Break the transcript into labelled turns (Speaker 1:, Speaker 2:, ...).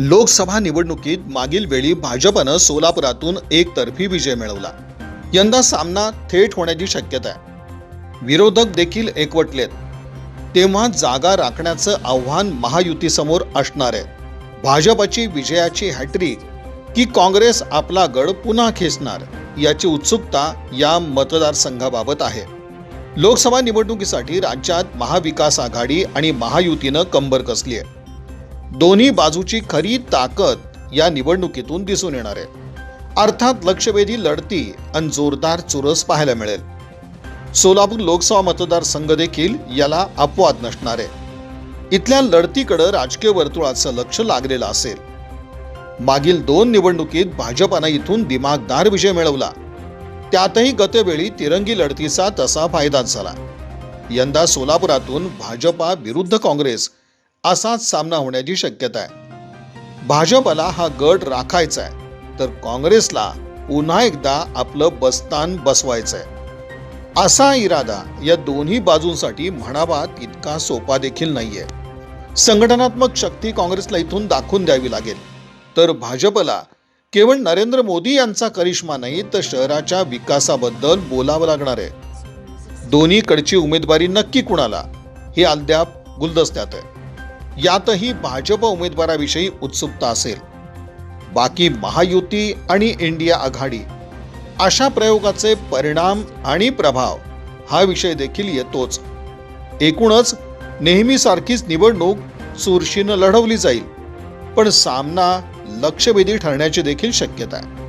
Speaker 1: लोकसभा निवडणुकीत मागील वेळी भाजपनं सोलापुरातून एकतर्फी विजय मिळवला. यंदा सामना थेट होण्याची शक्यता आहे. विरोधक देखील एकवटलेत. तेव्हा जागा राखण्याचं आव्हान महायुतीसमोर असणार आहे. भाजपची विजयाची हॅट्रिक की काँग्रेस आपला गड पुन्हा खेचणार याची उत्सुकता या मतदारसंघाबाबत आहे. लोकसभा निवडणुकीसाठी राज्यात महाविकास आघाडी आणि महायुतीनं कंबर कसली आहे. दोन्ही बाजूची खरी ताकद या निवडणुकीतून दिसून येणार आहे. अर्थात लक्षवेधी लढती आणि जोरदार चुरस पाहायला मिळेल. सोलापूर लोकसभा मतदारसंघ देखील याला अपवाद नसणार आहे. इथल्या लढतीकडं राजकीय वर्तुळाचं लक्ष लागलेलं असेल. मागील दोन निवडणुकीत भाजपानं इथून दिमागदार विजय मिळवला. त्यातही गतवेळी तिरंगी लढतीचा तसा फायदाच झाला. यंदा सोलापुरातून भाजपा विरुद्ध काँग्रेस असाच सामना होण्याची शक्यता आहे. भाजपला हा गड राखायचा आहे तर काँग्रेसला पुन्हा एकदा आपलं बस्तान बसवायचं आहे असा इरादा या दोन्ही बाजूंसाठी म्हणावा तितका सोपा देखील नाहीये. संघटनात्मक शक्ती काँग्रेसला इथून दाखवून द्यावी लागेल. तर भाजपला केवळ नरेंद्र मोदी यांचा करिश्मा नाही तर शहराच्या विकासाबद्दल बोलावं लागणार आहे. दोन्हीकडची उमेदवारी नक्की कुणाला? हे अद्याप गुलदस्त्यात आहे. यातही भाजप उमेदवाराविषयी उत्सुकता असेल. बाकी महायुती आणि इंडिया आघाडी अशा प्रयोगाचे परिणाम आणि प्रभाव हा विषय देखील येतोच. एकूणच नेहमीसारखीच निवडणूक चुरशीनं लढवली जाईल. पण सामना लक्षवेधी ठरण्याची देखील शक्यता आहे.